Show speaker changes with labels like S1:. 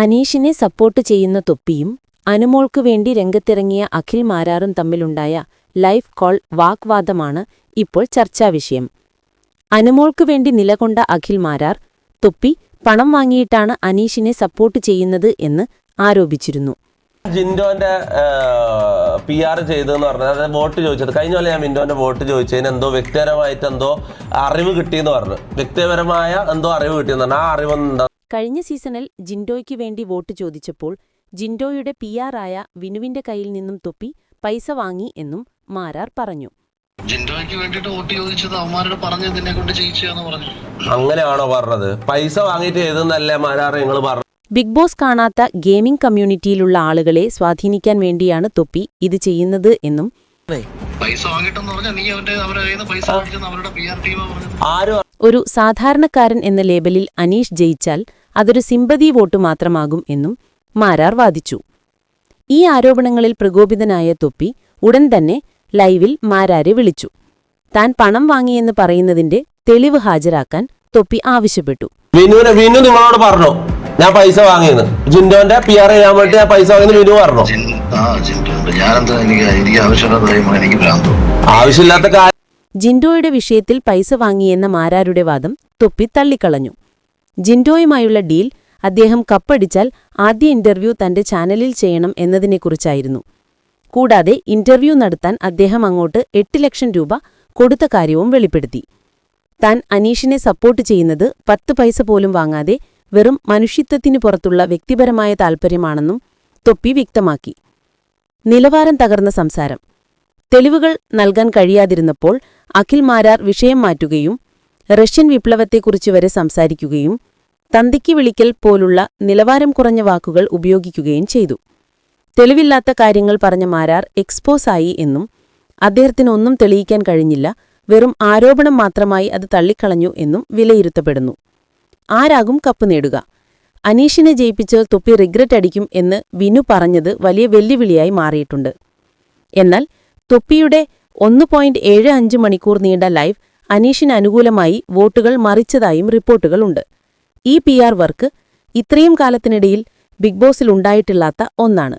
S1: അനീഷിനെ സപ്പോർട്ട് ചെയ്യുന്ന തൊപ്പിയും അനുമോൾക്കു വേണ്ടി രംഗത്തിറങ്ങിയ അഖിൽ മാരാറും തമ്മിലുണ്ടായ ലൈഫ് കോൾ വാഗ്വാദമാണ് ഇപ്പോൾ ചർച്ചാവിഷയം അനുമോൾക്കു വേണ്ടി നിലകൊണ്ട അഖിൽ മാരാർ തൊപ്പി പണം വാങ്ങിയിട്ടാണ് അനീഷിനെ സപ്പോർട്ട് ചെയ്യുന്നത് എന്ന് ആരോപിച്ചിരുന്നു.
S2: ജിൻഡോന്റെ പി ആർ ചെയ്തെന്ന് പറഞ്ഞത് അതായത് വോട്ട് ചോദിച്ചത്. കഴിഞ്ഞ പോലെ ഞാൻ മിൻഡോന്റെ വോട്ട് ചോദിച്ചതിന് എന്തോ വ്യക്തിപരമായിട്ട് എന്തോ അറിവ് കിട്ടിയെന്ന് പറഞ്ഞു. വ്യക്തിപരമായ എന്തോ അറിവ് കിട്ടിയെന്ന് പറഞ്ഞു. ആ അറിവ് എന്താ
S1: കഴിഞ്ഞ സീസണിൽ ജിൻഡോയ്ക്ക് വേണ്ടി വോട്ട് ചോദിച്ചപ്പോൾ ജിൻഡോയുടെ പി ആയ വിനുവിന്റെ കയ്യിൽ നിന്നും തൊപ്പി പൈസ വാങ്ങി എന്നും മാരാർ പറഞ്ഞു.
S3: ജിൻഡോയ്ക്ക് വേണ്ടിട്ട് വോട്ട് ചോദിച്ചത് അവന്മാരോട് പറഞ്ഞത് നിന്നെ കൊണ്ട് പറഞ്ഞു.
S2: അങ്ങനെയാണോ പറഞ്ഞത്? പൈസ വാങ്ങിയിട്ട് ചെയ്തെന്നല്ലേ മാരാർ നിങ്ങൾ പറഞ്ഞു
S1: ബിഗ് ബോസ് കാണാത്ത ഗെയിമിംഗ് കമ്മ്യൂണിറ്റിയിലുള്ള ആളുകളെ സ്വാധീനിക്കാൻ വേണ്ടിയാണ് തൊപ്പി ഇത് ചെയ്യുന്നത് എന്നും
S3: പൈസ വാങ്ങിട്ടെന്ന് പറഞ്ഞാൽ നീ അവന്റെ അവരുടെ കയ്യിൽ നിന്ന് പൈസ വാങ്ങിച്ചെന്ന് അവരുടെ പി ആർ ടീമാ പറഞ്ഞത്.
S2: ആരും
S1: ഒരു സാധാരണക്കാരൻ എന്ന ലേബലിൽ അനീഷ് ജയിച്ചാൽ അതൊരു സിമ്പതി വോട്ട് മാത്രമാകും എന്നും മാരാർ വാദിച്ചു. ഈ ആരോപണങ്ങളിൽ പ്രകോപിതനായ തൊപ്പി ഉടൻ തന്നെ ലൈവിൽ മാരാരെ വിളിച്ചു. താൻ പണം വാങ്ങിയെന്ന് പറയുന്നതിന്റെ തെളിവ് ഹാജരാക്കാൻ തൊപ്പി ആവശ്യപ്പെട്ടു.
S2: വിനുവിനെ വിനു നിങ്ങളോട് പറഞ്ഞു? ഞാൻ പൈസ വാങ്ങിയെന്ന്. ജിൻഡോന്റെ പി ആർ ചെയ്യാൻ വേണ്ടി ഞാൻ പൈസ വാങ്ങിയെന്ന് വിനു പറഞ്ഞു? ആവശ്യമില്ലാത്ത കാര്യം
S1: ജിൻഡോയുടെ വിഷയത്തിൽ പൈസ വാങ്ങിയെന്ന മാരാരുടെ വാദം തൊപ്പി തള്ളിക്കളഞ്ഞു. ജിൻഡോയുമായുള്ള ഡീൽ അദ്ദേഹം കപ്പടിച്ചാൽ ആദ്യ ഇന്റർവ്യൂ തന്റെ ചാനലിൽ ചെയ്യണം എന്നതിനെക്കുറിച്ചായിരുന്നു. കൂടാതെ ഇന്റർവ്യൂ നടത്താൻ അദ്ദേഹം അങ്ങോട്ട് എട്ട് ലക്ഷം രൂപ കൊടുത്ത കാര്യവും വെളിപ്പെടുത്തി. താൻ അനീഷിനെ സപ്പോർട്ട് ചെയ്യുന്നത് പത്ത് പൈസ പോലും വാങ്ങാതെ വെറും മനുഷ്യത്വത്തിനു പുറത്തുള്ള വ്യക്തിപരമായ താൽപ്പര്യമാണെന്നും തൊപ്പി വ്യക്തമാക്കി. നിലവാരം തകർന്ന സംസാരം. തെളിവുകൾ നൽകാൻ കഴിയാതിരുന്നപ്പോൾ അഖിൽ മാരാർ വിഷയം മാറ്റുകയും റഷ്യൻ വിപ്ലവത്തെക്കുറിച്ച് വരെ സംസാരിക്കുകയും തന്തിക്ക് വിളിക്കൽ പോലുള്ള നിലവാരം കുറഞ്ഞ വാക്കുകൾ ഉപയോഗിക്കുകയും ചെയ്തു. തെളിവില്ലാത്ത കാര്യങ്ങൾ പറഞ്ഞ മാരാർ എക്സ്പോസായി എന്നും അദ്ദേഹത്തിനൊന്നും തെളിയിക്കാൻ കഴിഞ്ഞില്ല വെറും ആരോപണം മാത്രമായി അത് തള്ളിക്കളഞ്ഞു എന്നും വിലയിരുത്തപ്പെടുന്നു. ആരാകും കപ്പ് നേടുക? അനീഷിനെ ജയിപ്പിച്ച് തൊപ്പി റിഗ്രറ്റ് അടിക്കും എന്ന് വിനു പറഞ്ഞത് വലിയ വെല്ലുവിളിയായി മാറിയിട്ടുണ്ട്. എന്നാൽ തൊപ്പിയുടെ ഒന്ന് പോയിന്റ് ഏഴ് അഞ്ച് മണിക്കൂർ നീണ്ട ലൈവ് അനീഷിന് അനുകൂലമായി വോട്ടുകൾ മറിച്ചതായും റിപ്പോർട്ടുകളുണ്ട് ഈ പി വർക്ക് ഇത്രയും കാലത്തിനിടയിൽ ബിഗ് ബോസിൽ ഉണ്ടായിട്ടില്ലാത്ത ഒന്നാണ്.